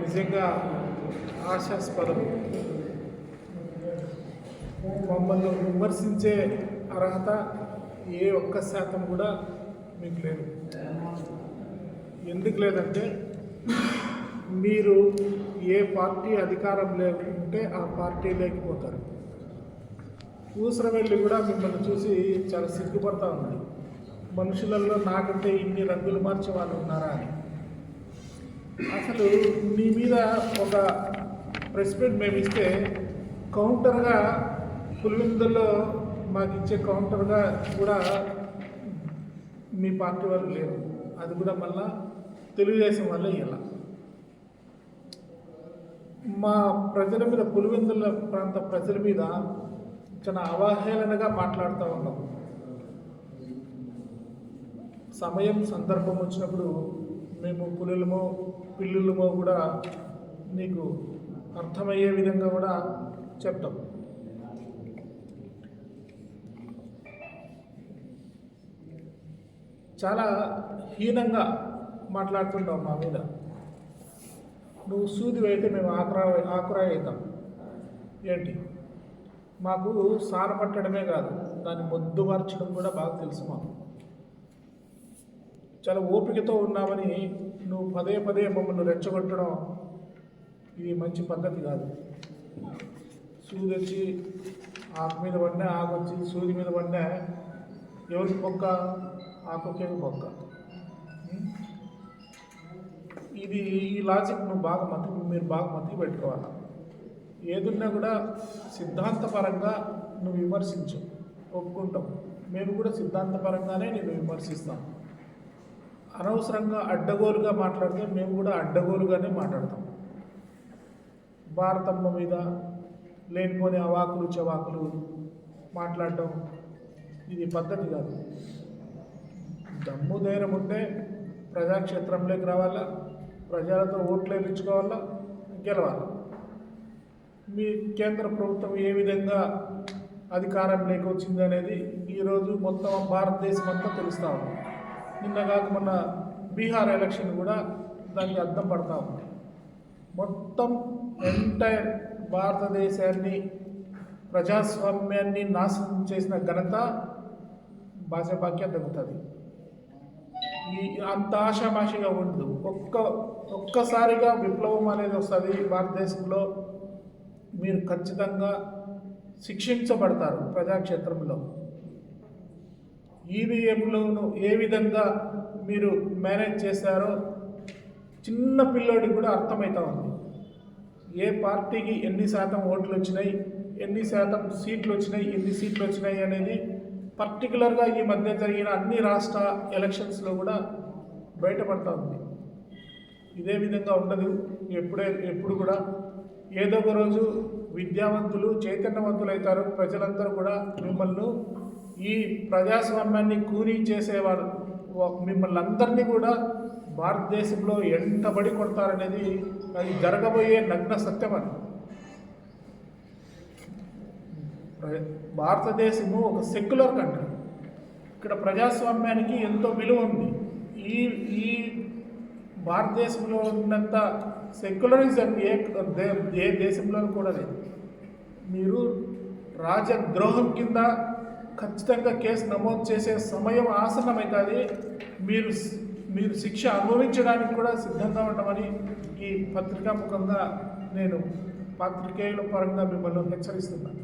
నిజంగా ఆశాస్పదం. మమ్మల్ని విమర్శించే అర్హత ఏ ఒక్క శాతం కూడా మీకు లేదు. ఎందుకు లేదంటే మీరు ఏ పార్టీ అధికారం లేకుంటే ఆ పార్టీ లేకపోతారు. ఊసరవెల్లి కూడా మిమ్మల్ని చూసి చాలా సిగ్గుపడతా ఉంది. మనుషులలో నాకంటే ఇన్ని రంగులు మార్చే వాళ్ళు ఉన్నారా అని. అసలు మీ మీద ఒక ప్రెస్ మీట్ మేము ఇస్తే కౌంటర్గా పులివెందుల్లో మాకు ఇచ్చే కౌంటర్గా కూడా మీ పార్టీ వాళ్ళు లేరు. అది కూడా మళ్ళా తెలుగుదేశం వల్లే ఇలా మా ప్రజల మీద పులివెందుల ప్రాంత ప్రజల మీద చాలా అవహేళనగా మాట్లాడుతూ ఉన్నాం. సమయం సందర్భం వచ్చినప్పుడు మేము పులులమో పిల్లులమో కూడా నీకు అర్థమయ్యే విధంగా కూడా చెప్తాం. చాలా హీనంగా మాట్లాడుతుంటావు మా మీద. నువ్వు సూది అయితే మేము ఆకురా ఆకురా అవుతాం. ఏంటి? మాకు సార పట్టడమే కాదు దాన్ని మొద్దు మార్చడం కూడా బాగా తెలుసు మాకు. చాలా ఓపికతో ఉన్నామని నువ్వు పదే పదే మమ్మల్ని రెచ్చగొట్టడం ఇది మంచి పద్ధతి కాదు. సూది వచ్చి ఆకు మీద పడినా ఆకు వచ్చి సూది మీద పడినా ఎవరికి బొక్క? ఆకుకే పొక్క ఇది ఈ లాజిక్ నువ్వు బాగా మతి మీరు బాగా మతి పెట్టుకోవాలి. ఏదున్నా కూడా సిద్ధాంతపరంగా నువ్వు విమర్శించు. ఒప్పుకుంటాం. మేము కూడా సిద్ధాంతపరంగానే నేను విమర్శిస్తాను అనవసరంగా అడ్డగోలుగా మాట్లాడితే మేము కూడా అడ్డగోలుగానే మాట్లాడతాం. భారతమ్మ మీద లేనిపోని అవాకులు చవాకులు మాట్లాడటం ఇది పద్ధతి కాదు. దమ్ము ధైర్యం ఉంటే ప్రజాక్షేత్రంలోకి రావాలా? ప్రజలతో ఓట్లు వేయించుకోవాలా? గెలవాలి? మీ కేంద్ర ప్రభుత్వం ఏ విధంగా అధికారంలోకి వచ్చింది అనేది ఈరోజు మొత్తం భారతదేశం అంతా తెలుస్తూ ఉంది. నిన్న కాక మొన్న బీహార్ ఎలక్షన్ కూడా దానికి అర్థం పడతా ఉంది. మొత్తం ఎంటైర్ భారతదేశాన్ని ప్రజాస్వామ్యాన్ని నాశనం చేసిన ఘనత భాజపాకే దక్కుతుంది ఈ అంత ఆషామాషిగా ఉండదు. ఒక్క ఒక్కసారిగా విప్లవం అనేది వస్తుంది భారతదేశంలో. మీరు ఖచ్చితంగా శిక్షించబడతారు ప్రజాక్షేత్రంలో. ఈవీఎంలను ఏ విధంగా మీరు మేనేజ్ చేశారో చిన్న పిల్లోడికి కూడా అర్థమవుతా ఉంది. ఏ పార్టీకి ఎన్ని శాతం ఓట్లు వచ్చినాయి ఎన్ని శాతం సీట్లు వచ్చినాయి ఎన్ని సీట్లు వచ్చినాయి అనేది పర్టికులర్గా ఈ మధ్య జరిగిన అన్ని రాష్ట్ర ఎలక్షన్స్లో కూడా బయటపడతా ఉంది. ఇదే విధంగా ఉండదు. ఎప్పుడే ఎప్పుడు కూడా ఏదో ఒక రోజు విద్యావంతులు చైతన్యవంతులు అవుతారు ప్రజలందరూ కూడా మిమ్మల్ని ఈ ప్రజాస్వామ్యాన్ని కూనీ చేసేవారు. మిమ్మల్ని అందరినీ కూడా భారతదేశంలో ఎంటబడి కొడతారనేది అది జరగబోయే నగ్న సత్యం అది. ప్ర- భారతదేశము ఒక సెక్యులర్ కంట్రీ. ఇక్కడ ప్రజాస్వామ్యానికి ఎంతో విలువ ఉంది. ఈ ఈ భారతదేశంలో ఉన్నంత సెక్యులరిజం ఏ దే- ఏ దేశంలోనూ కూడా లేదు. మీరు రాజద్రోహం కింద ఖచ్చితంగా కేసు నమోదు చేసే సమయం ఆసన్నమవుతుంది మీరు మీరు శిక్ష అనుభవించడానికి కూడా సిద్ధంగా ఉండమని ఈ పత్రికా ముఖంగా నేను పాత్రికేయుల పరంగా మిమ్మల్ని హెచ్చరిస్తున్నాను.